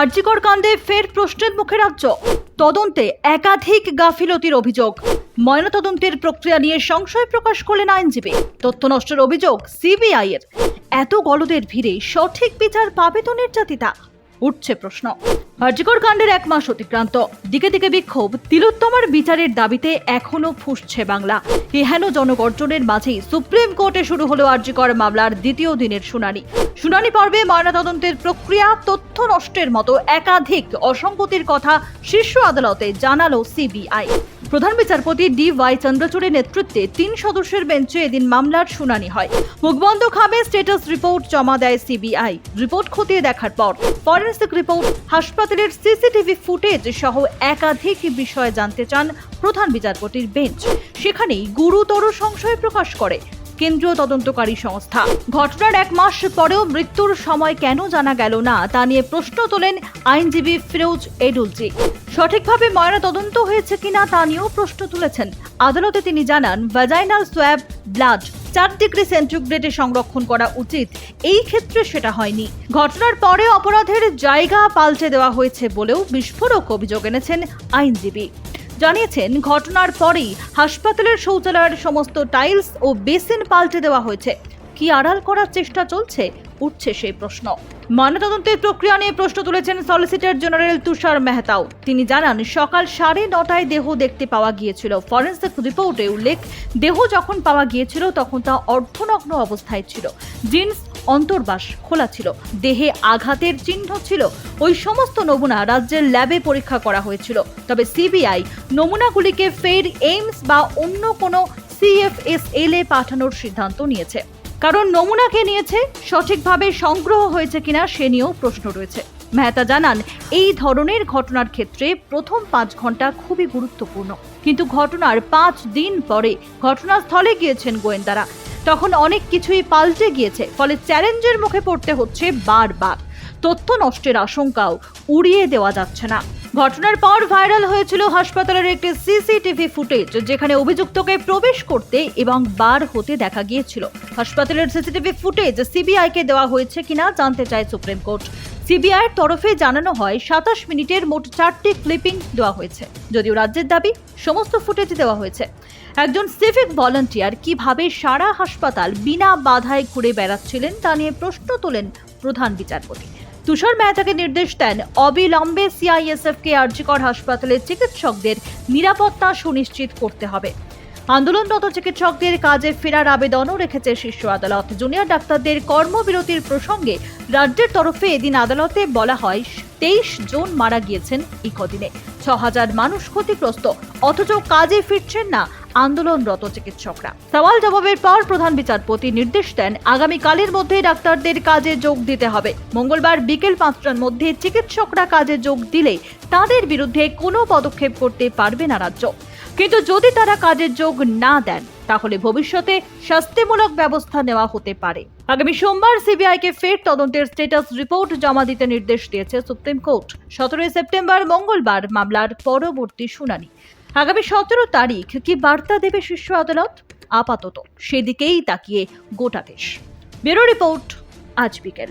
আরজিকর কাণ্ডে ফের প্রশ্নের মুখে রাজ্য। তদন্তে একাধিক গাফিলতির অভিযোগ। ময়নাতদন্তের প্রক্রিয়া নিয়ে সংশয় প্রকাশ করলেন আইনজীবী। তথ্য নষ্টের অভিযোগ, সিবিআই এর। এত গলদের ভিড়ে সঠিক বিচার পাবে তো নির্যাতিতা? উঠছে প্রশ্ন। আরজিকর কাণ্ডের এক মাস অতিক্রান্ত। দিকে দিকে বিক্ষোভ। তিলোত্তমার বিচারের দাবিতে এখনও ফুসছে বাংলা। এহেন জনগর্জনের মাঝেই সুপ্রিম কোর্টে শুরু হলো আরজিকর মামলার দ্বিতীয় দিনের শুনানি। শুনানি পর্বে ময়নাতদন্তের প্রক্রিয়া তথ্য নষ্টের মতো একাধিক অসঙ্গতির কথা শীর্ষ আদালতে জানালো সিবিআই। প্রধান বিচারপতি ডি ওয়াই চন্দ্রচূড়ের নেতৃত্বে তিন সদস্যের বেঞ্চে এদিন মামলার শুনানি হয়। মুখবন্ধ খাবে স্টেটাস রিপোর্ট জমা দেয় সিবিআই। রিপোর্ট খতিয়ে দেখার পর ফরেন্সিক রিপোর্ট হাসপাতালের সিসিটিভি ফুটেজ সহ একাধিক বিষয়ে জানতে চান প্রধান বিচারপতির বেঞ্চ। সেখানেই গুরুতর সংশয় প্রকাশ করে কেন্দ্রীয় তদন্তকারী সংস্থা। ঘটনার এক মাস পরেও মৃত্যুর সময় কেন জানা গেল না, তা নিয়ে প্রশ্ন তোলেন আইনজীবী ফিরোজ এডুলজি। সঠিকভাবে ময়না তদন্ত হয়েছে কিনা তা নিয়েও প্রশ্ন তুলেছেন। আদালতে তিনি জানান ভ্যাজাইনাল সোয়াব ব্লাড চার ডিগ্রি সেন্টিগ্রেডে সংরক্ষণ করা উচিত। এই ক্ষেত্রে সেটা হয়নি। ঘটনার পরে অপরাধের জায়গা পাল্টে দেওয়া হয়েছে বলেও বিস্ফোরক অভিযোগ এনেছেন আইনজীবী। জানিয়েছেন, ঘটনার পরেই হাসপাতালের শৌচালয়ের সমস্ত টাইলস ও বেসিন পাল্টে দেওয়া হয়েছে। কি আড়াল করার চেষ্টা চলছে? উঠছে সেই প্রশ্ন। ময়নাতদন্তের প্রক্রিয়া নিয়ে প্রশ্ন তুলেছেন সলিসিটর জেনারেল তুষার মেহতাও। তিনি জানান, সকাল সাড়ে নটায় দেহ দেখতে পাওয়া গিয়েছিল। ফরেন্সিক রিপোর্টে উল্লেখ, দেহ যখন পাওয়া গিয়েছিল তখন তা অর্ধনগ্ন অবস্থায় ছিল। জিন্স অন্তর্বাস খোলা ছিল। দেহে আঘাতের চিহ্ন ছিল। ওই সমস্ত নমুনা রাজ্যের ল্যাবে পরীক্ষা করা হয়েছিল। তবে সিবিআই নমুনাগুলিকে ফের এইমস বা অন্য কোনো সিএফএসএল এ পাঠানোর সিদ্ধান্ত নিয়েছে। কারণ নমুনাকে নিয়েছে, সঠিকভাবে সংগ্রহ হয়েছে কিনা সে নিয়েও প্রশ্ন রয়েছে। মেহতা জানান, এই ধরনের ঘটনার ক্ষেত্রে প্রথম পাঁচ ঘণ্টা খুবই গুরুত্বপূর্ণ। কিন্তু ঘটনার পাঁচ দিন পরে ঘটনাস্থলে গিয়েছেন গোয়েন্দারা। তখন অনেক কিছুই পাল্টে গিয়েছে, ফলে চ্যালেঞ্জের মুখে পড়তে হচ্ছে বারবার। তথ্য নষ্টের আশঙ্কাও উড়িয়ে দেওয়া যাচ্ছে না। ঘটনার পর ভাইরাল হয়েছিল হাসপাতালের একটি সিসিটিভি ফুটেজ, যেখানে অভিযুক্তকে প্রবেশ করতে এবং বার হতে দেখা গিয়েছিল। হাসপাতালের সিসিটিভি ফুটেজ সিবিআইকে দেওয়া হয়েছে কিনা জানতে চায় সুপ্রিম কোর্ট। সিবিআইয়ের তরফে জানানো হয়, সাতাশ মিনিটের মোট চারটি ক্লিপিং দেওয়া হয়েছে। যদিও রাজ্যের দাবি, সমস্ত ফুটেজ দেওয়া হয়েছে। একজন সিভিক ভলান্টিয়ার কীভাবে সারা হাসপাতাল বিনা বাধায় ঘুরে বেড়াচ্ছিলেন তা নিয়ে প্রশ্ন তোলেন প্রধান বিচারপতি। তুষার মেহতাকে নির্দেশ দেন, অবিলম্বে সিআইএসএফ কে আরজিকর হাসপাতালের চিকিৎসকদের নিরাপত্তা সুনিশ্চিত করতে হবে। আন্দোলনরত চিকিৎসকদের কাজে ফেরার আবেদনও রেখেছে শীর্ষ আদালত। জুনিয়র ডাক্তারদের কর্মবিরতির প্রসঙ্গে রাজ্যের তরফে এদিন আদালতে বলা হয়, তেইশ জন মারা গিয়েছেন এই কদিনে। ছ হাজার মানুষ ক্ষতিগ্রস্ত, অথচ কাজে ফিরছেন না আন্দোলনরত চিকিৎসকরা। সওয়াল জবাবের পর প্রধান বিচারপতি নির্দেশ দেন, আগামীকালের মধ্যে ডাক্তারদের কাজে যোগ দিতে হবে। মঙ্গলবার বিকেল পাঁচটার মধ্যে চিকিৎসকরা কাজে যোগ দিলে তাদের বিরুদ্ধে কোনো পদক্ষেপ করতে পারবে না রাজ্য। কিন্তু যদি তারা কাজের যোগ না দেন, তাহলে ভবিষ্যতে শাস্তিমূলক ব্যবস্থা নেওয়া হতে পারে। আগামী সোমবার সিবিআইকে ফের তদন্তের স্টেটাস রিপোর্ট জমা দিতে নির্দেশ দিয়েছে সুপ্রিম কোর্ট সতেরোই সেপ্টেম্বর মঙ্গলবার মামলার পরবর্তী শুনানি। আগামী সতেরো তারিখ কি বার্তা দেবে শীর্ষ আদালত? আপাতত সেদিকেই তাকিয়ে গোটা দেশ। ব্যুরো রিপোর্ট, আজ বিকেল।